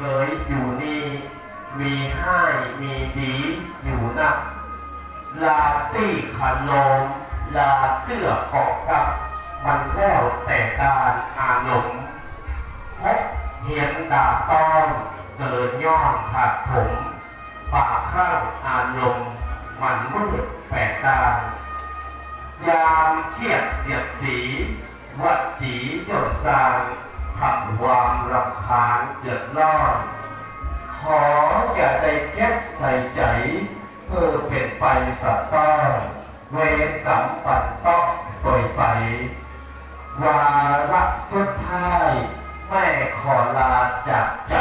เกยอยู่นี่มีให้มีดีอยู่นักลาตี้ขันโลมลาเตื้อออกกับมันแล้วแต่การอารมณ์พบเหียนดาต้องเกิดย่อนขาดผมปากข้างอารมณ์มันมืดแปดดายามเกียดเสียดสี วัดจีหยดซาง ทำความรำคาญเดือดร้อน ขออย่าได้เก็บใส่ใจ เพื่อเป็นไปสะต้อเวรกรรมปัดต้องปล่อยไป วาระสุดท้าย แม่ขอลาจากใจ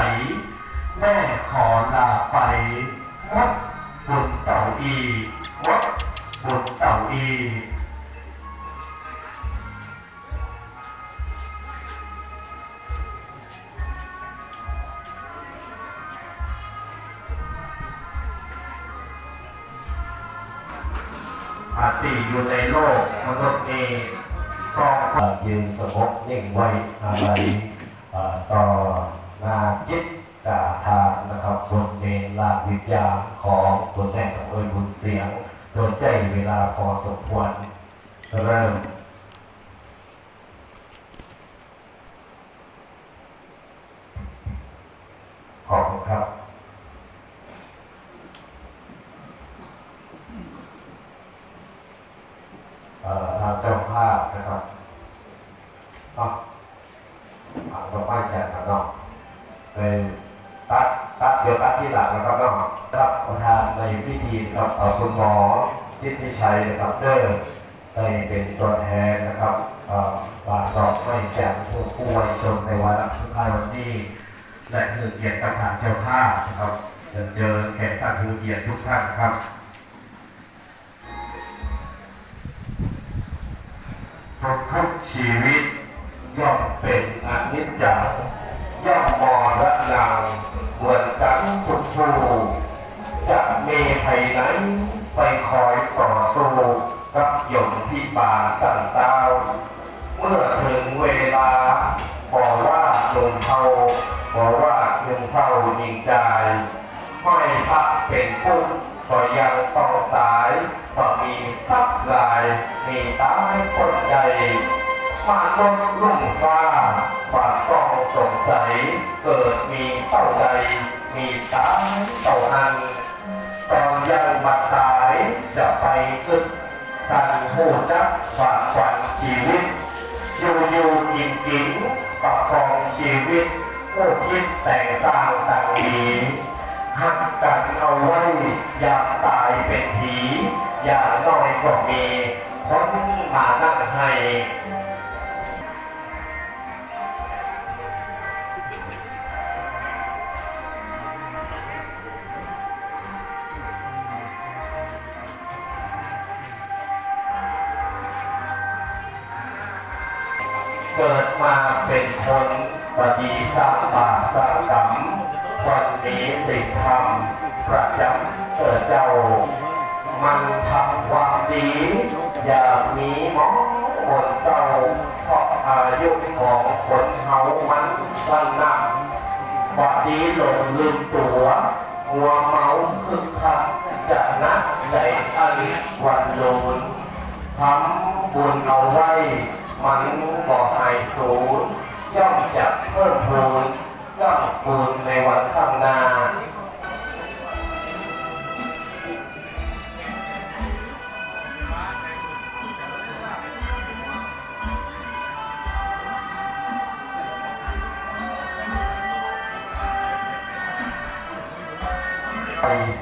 แม่ขอลาไป อาติอยู่ในโลกมนุษย์นี้สองยืนสงบนิ่งไว้อะไรต่อหนาจิตกาทานะครับบนเมนลาวิญญาของตัวแทนของเอ่ยบุญเสียงโดนใจเวลาพอสมควรเริ่ม ขอบคุณครับ เอ่อ ทางเจ้าภาพนะครับเนาะทางเจ้าภาพแจกกันเนาะในตัดตัดเดี๋ยวตัดที่หลังนะครับเนาะรับประธานในพิธีกับเอ่อคุณหมอสิทธิชัยนะครับเด้อได้เป็นตัวแทนนะครับเอ่อฝากดอกไม้แจกผู้ผู้วัยชนในวันสุดท้ายวันนี้และคือเกียรติประธานเจ้าภาพนะครับเชิญเจอแขกท่านผู้เกียรติทุกท่านครับ ทุกชีวิต ย่อมเป็นอนิจจังย่อมมรณะเหมือนกันทุกผู้จะมีใครไหนไปคอยต่อสู้กับหยมที่บาต่างเต้าเมื่อถึงเวลาบอกว่าหนเท่าบอกว่าหนุ่มเท่ายิงใจห้อยพระเป็นปุ๊บก็ยังต้องายก็มีสักลาย มีตายคนใดมาลงลุ่มฟ้าฝากองสงสัย เกิดมีเต่าใด มีตาเต่านั้นตอนยังบัดตายจะไปกึศสั่นหูจักฝากขวัญชีวิต อยู่อยู่กินกินประคองชีวิตผู้คิดแต่งสร้างต่างดีหักกันเอาไว้อยากตายเป็นผี อย่างน้อยก็มีคนมานั่งให้เกิดมาเป็นคนบดีสาบาสกรรมวันนี้สิ่งทำประจำเกิดเจ้า มันทำความดีอย่ามีมองมนเศร้าเพราะอายุของคนเฮามันสั้นนักบาดีหลงลืมตัวหัวเมาคึกคักจะนักใจอันวันโลนทำบุญเอาไว้ มันก่อหายสูญย่อมจะเพิ่มพูน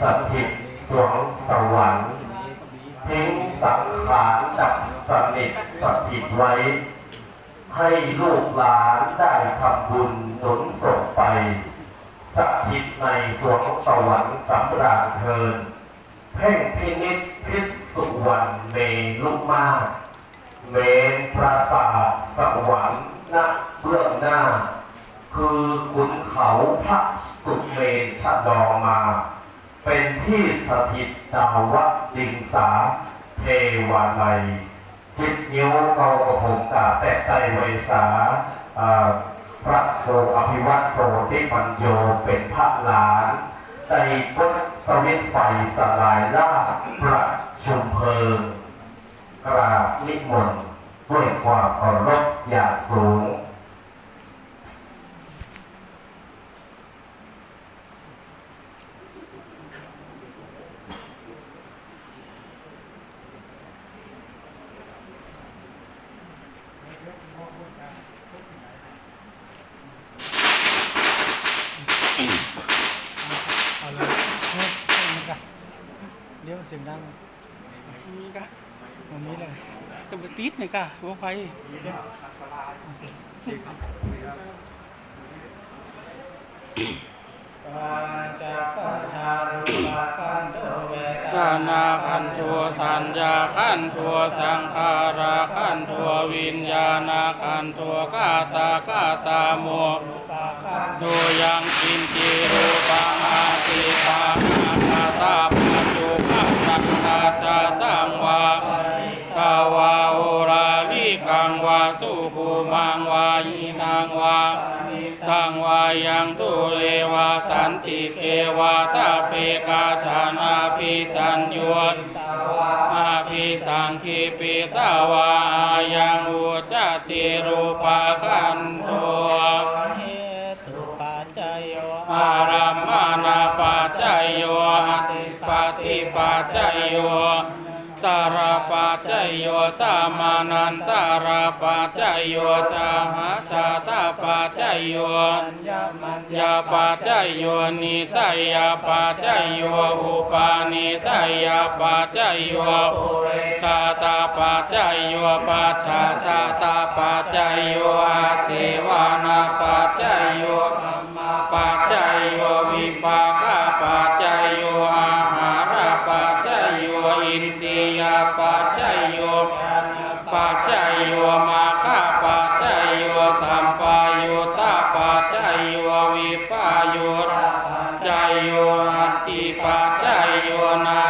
สถิตสวงสวรรค์ทิ้งสังขารดับสนิทสถิตไว้ ให้ลูกหลานได้ทำบุญหนุนส่งไป สถิตในสวงสวรรค์สำราญเทิน เพ่งพินิจพิสุวรรณเมลุกมาเมนปราสาทสวรรค์ณเบื้องหน้า คือขุนเขาพระสุเมนชะดอมา เป็นที่สถิตดาววัดดิงสาเทวาลัยสิบนิ้วเกากระผมกาแตะไตไวสาพระโคอภิวัตโสติปัญโยเป็นพระหลานใจกดสวิตไฟสลายล่าประชุมเพลิงกราบนิมนต์ด้วยความเคารพอย่างสูง เอาเลยเนี่กะเดี๋ยวเสียงดังมีกะมันมีเลยจะไปติดเลยกะว่าไปอืม ขันาขันทัวสัญญาคันทัวสังขาราคันทัววิญญาณคันทัวกาตากาตาโมปขันดูยังกินจิรูปังอาติปานาคาตาปัจจุขันตังคาตา งตุเลวาสันติเกวาตาเปกาชานาปิจันยวดอาภิสังคีปิตาวาอายังอุจจติรูปาคันโทเหตุปัจจโยอารัมมานาปัจจยโยปฏิปัจจยโย ตาราปัจจยโยสามานันตาราปัจจยโยสาหาชาตาปัจจยโยญามันยาปัจจยโยนิสัยยาปัจจยโยอุปาณิสัยยาปัจจยโยชาตาปัจจยโยปัจฉาชาตาปัจจยโยอาเสวานาปัจจยโยปัจจยโยวิปากา ปัจจโยติปัจจโยนา